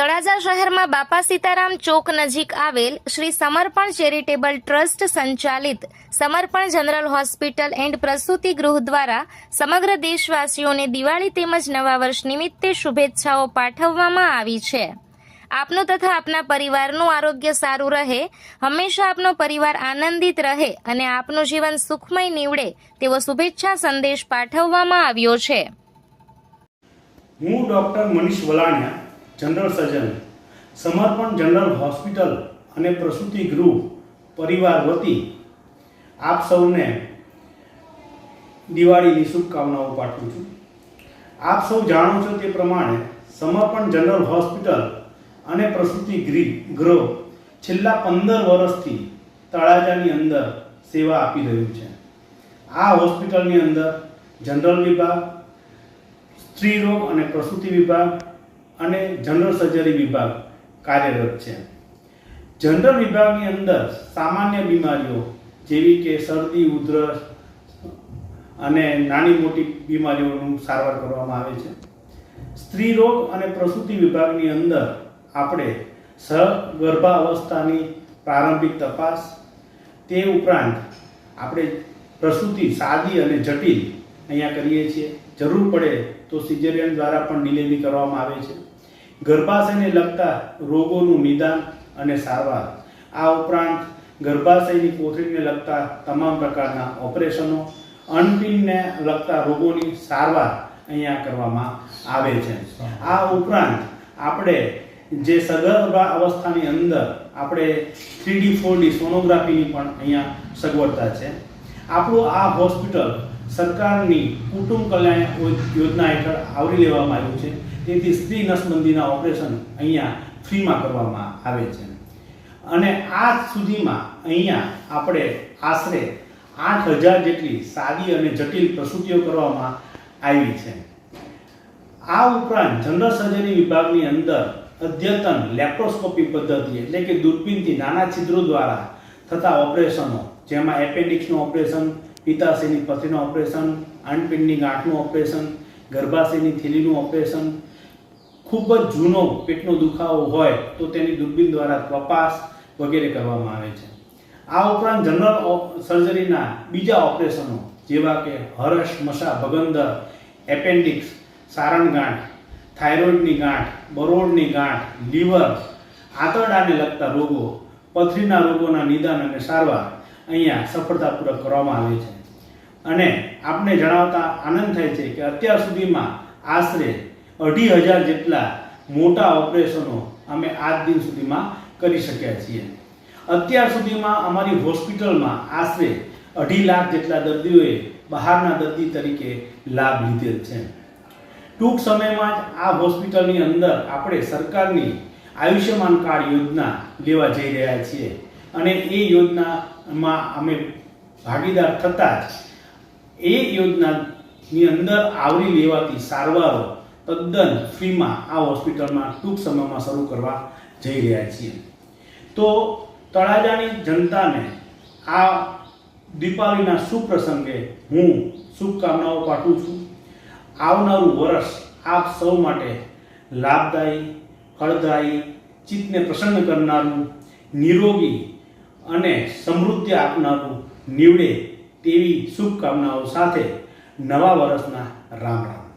તળાજા શહેરમાં બાપા સીતારામ ચોક નજીક આવેલ શ્રી સમર્પણ ચેરિટેબલ ટ્રસ્ટ સંચાલિત સમર્પણ જનરલ હોસ્પિટલ એન્ડ પ્રસૂતિ ગૃહ દ્વારા સમગ્ર દેશવાસીઓને દિવાળી તેમજ નવા વર્ષ નિમિત્તે શુભેચ્છાઓ પાઠવવામાં આવી છે. આપનું તથા આપના પરિવારનું આરોગ્ય સારું રહે, હંમેશા આપનો પરિવાર આનંદિત રહે અને આપનું જીવન સુખમય નીવડે તેવો શુભેચ્છા સંદેશ પાઠવવામાં આવ્યો છે. હું doctor Manish Valaniya general surgeon, Samarpan general hospital અને પ્રસૂતિ ગૃહ પરિવાર વતી આપ સૌને દિવાળીની શુભકામનાઓ પાઠવું છું. આપ સૌ જાણો છો તે પ્રમાણે સમર્પણ જનરલ હોસ્પિટલ અને પ્રસૂતિ ગૃહ છેલ્લા પંદર વર્ષથી તળાજાની અંદર સેવા આપી રહ્યું છે. આ હોસ્પિટલની અંદર જનરલ વિભાગ, સ્ત્રી રોગ અને પ્રસૂતિ વિભાગ અને જનરલ સર્જરી વિભાગ કાર્યરત છે. જનરલ વિભાગની અંદર સામાન્ય બીમારીઓ જેવી કે શરદી, ઉધરસ અને નાની મોટી બીમારીઓનું સારવાર કરવામાં આવે છે. સ્ત્રી રોગ અને પ્રસૂતિ વિભાગની અંદર આપણે સગર્ભાવસ્થાની પ્રારંભિક તપાસ, તે ઉપરાંત આપણે પ્રસૂતિ સાદી અને જટિલ અહીંયા કરીએ છીએ. જરૂર પડે તો સિઝેરિયન દ્વારા પણ ડિલિવરી કરવામાં આવે છે. ગર્ભાશયને લગતા રોગોનું નિદાન અને સારવાર. આ ઉપરાંત ગર્ભાશયની કોથળીને લગતા તમામ પ્રકારના ઓપરેશનો અનપિનને લગતા રોગોની સારવાર અહીંયા કરવામાં આવે છે. આ ઉપરાંત આપણે જે સગર્ભા અવસ્થાની અંદર આપણે થ્રીડી ફોરડી સોનોગ્રાફીની પણ અહીંયા સગવડતા છે. આપણું આ હોસ્પિટલ સરકારની કુટુંબ કલ્યાણ યોજના હેઠળ આવરી લેવામાં આવ્યું છે. તેથી સ્ત્રી નસબંધીના ઓપરેશન અહીંયા ફ્રીમાં કરવામાં આવે છે. અને આજ સુધીમાં અહીંયા આપણે આશરે આઠ હજાર જેટલી સાદી અને જટિલ પ્રસૂતિઓ કરવામાં આવી છે. આ ઉપરાંત જનરલ સર્જરી વિભાગની અંદર અદ્યતન લેપ્રોસ્કોપી પદ્ધતિ એટલે કે દૂરબીનથી નાના છિદ્રો દ્વારા થતા ઓપરેશનો, જેમાં એપેન્ડિક્સનું ઓપરેશન પિત્તાશયની પથરીનું ઓપરેશન આંડપિંડની ગાંઠનું ઓપરેશન, ગર્ભાશયની થેલીનું ઓપરેશન. ખૂબ જ જૂનો પેટનો દુખાવો હોય તો તેની દૂરબીન દ્વારા તપાસ વગેરે કરવામાં આવે છે. આ ઉપરાંત જનરલ સર્જરીના બીજા ઓપરેશનો, જેવા કે હરસ મસા ભગંદર, એપેન્ડિક્સ, સારણ ગાંઠ, થાઇરોઇડની ગાંઠ બરોડની ગાંઠ, લીવર, આંતરડાને લગતા રોગો, પથરીના રોગોના નિદાન અને સારવાર. અહીંયા સફળતાપૂર્વક કરવામાં આવે છે. અને આપને જણાવતા આનંદ થાય છે કે અત્યાર સુધીમાં આશરે અઢી હજાર જેટલા મોટા ઓપરેશનો અમે આજ દિન સુધીમાં કરી શક્યા છીએ. અત્યાર સુધીમાં અમારી હોસ્પિટલમાં આશરે અઢી લાખ જેટલા દર્દીઓએ બહારના દર્દી તરીકે લાભ લીધેલ છે. ટૂંક સમયમાં જ આ હોસ્પિટલની અંદર આપણે સરકારની આયુષ્યમાન કાર્ડ યોજના લેવા જઈ રહ્યા છીએ. અને એ યોજનામાં અમે ભાગીદાર થતાં જ એ યોજનાની અંદર આવરી લેવાતી સારવારો તદ્દન ફ્રીમાં આ હોસ્પિટલમાં ટૂંક સમયમાં શરૂ કરવા જઈ રહ્યા છીએ. તો તળાજાની જનતાને આ દીપાવલીના શુભ પ્રસંગે હું શુભકામનાઓ પાઠવું છું. આવનારું વર્ષ આપ સૌ માટે લાભદાયી, ફળદાયી, ચિત્તને પ્રસન્ન કરનારું, નિરોગી અને સમૃદ્ધિ આપનારું નીવડે તેવી શુભકામનાઓ સાથે નવા વર્ષના રામ રામ.